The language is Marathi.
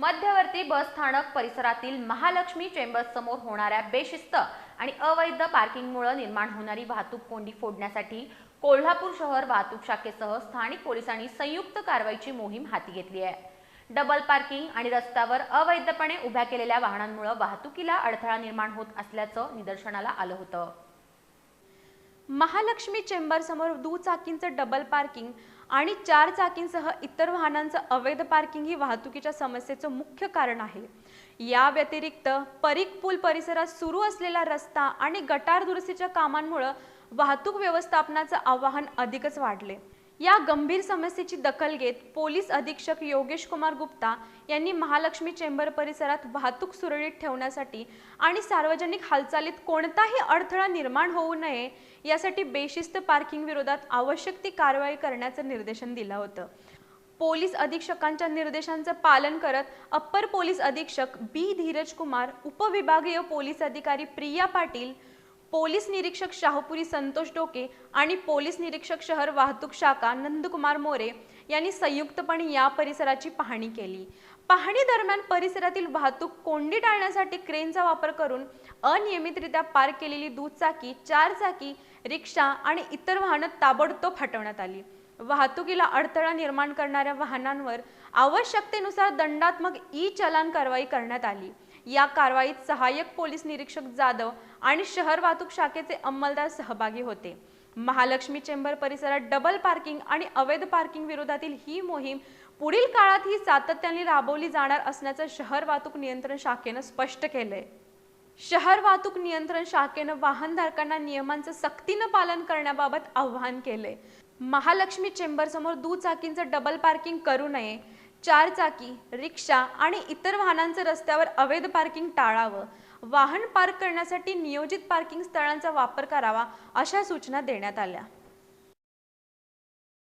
मध्यवर्ती बस स्थानक परिसरातील महालक्ष्मी चेंबर्स समोर होणाऱ्या बेशिस्त आणि अवैध पार्किंगमुळे निर्माण होणारी वाहतूक कोंडी फोडण्यासाठी कोल्हापूर शहर वाहतूक शाखेसह स्थानिक पोलिसांनी संयुक्त कारवाईची मोहीम हाती घेतली आहे. डबल पार्किंग आणि रस्त्यावर अवैधपणे उभ्या केलेल्या वाहनांमुळे वाहतुकीला अडथळा निर्माण होत असल्याचं निदर्शनाला आलं होतं. महालक्ष्मी चेंबरसमोर दुचाकींचं डबल पार्किंग आणि चार चाकींसह इतर वाहनांचं अवैध पार्किंग ही वाहतुकीच्या समस्येचं मुख्य कारण आहे. या व्यतिरिक्त परीक पूल परिसरात सुरू असलेला रस्ता आणि गटार दुरुस्तीच्या कामांमुळं वाहतूक व्यवस्थापनाचं आव्हान अधिकच वाढले. या गंभीर समस्येची दखल घेत पोलीस अधीक्षक योगेश कुमार गुप्ता यांनी महालक्ष्मी चेंबर परिसरात वाहतूक सुरळीत ठेवण्यासाठी आणि सार्वजनिक हालचालीत कोणताही अडथळा निर्माण होऊ नये यासाठी बेशिस्त पार्किंग विरोधात आवश्यक ती कारवाई करण्याचं निर्देशन दिलं होतं. पोलीस अधीक्षकांच्या निर्देशांचं पालन करत अप्पर पोलीस अधीक्षक बी. धीरज कुमार उपविभागीय पोलीस अधिकारी प्रिया पाटील पोलीस निरीक्षक शाहपुरी संतोष डोके आणि पोलीस निरीक्षक शहर वाहतूक शाखा नंदकुमार मोरे यांनी संयुक्तपणे या परिसराची पाहणी केली. पाहणी दरम्यान परिसरातील वाहतूक कोंडी टाळण्यासाठी क्रेनचा वापर करून अनियमितरित्या पार्क केलेली दुचाकी चार चाकी रिक्षा आणि इतर वाहनं ताबडतोब हटवण्यात आली. वाहतुकीला अडथळा निर्माण करणाऱ्या वाहनांवर आवश्यकतेनुसार दंडात्मक ई चलान कारवाई करण्यात आली. या कारवाईत सहाय्यक पोलीस निरीक्षक जाधव आणि शहर वाहतूक शाखेचे अंमलदार सहभागी होते. महालक्ष्मी चेंबर परिसरात डबल पार्किंग आणि अवैध पार्किंग विरोधातील ही मोहीम पुढील काळात ही सातत्याने राबवली जाणार असल्याचं शहर वाहतूक नियंत्रण शाखेनं स्पष्ट केलंय. शहर वाहतूक नियंत्रण शाखेनं वाहनधारकांना नियमांचं सक्तीनं पालन करण्याबाबत आवाहन केलंय. महालक्ष्मी चेंबर समोर दुचाकींचं डबल पार्किंग करू नये चारचाकी रिक्षा आणि इतर वाहनांचं रस्त्यावर अवैध पार्किंग टाळावं. वाहन पार्क करण्यासाठी नियोजित पार्किंग स्थळांचा वापर करावा अशा सूचना देण्यात आल्या.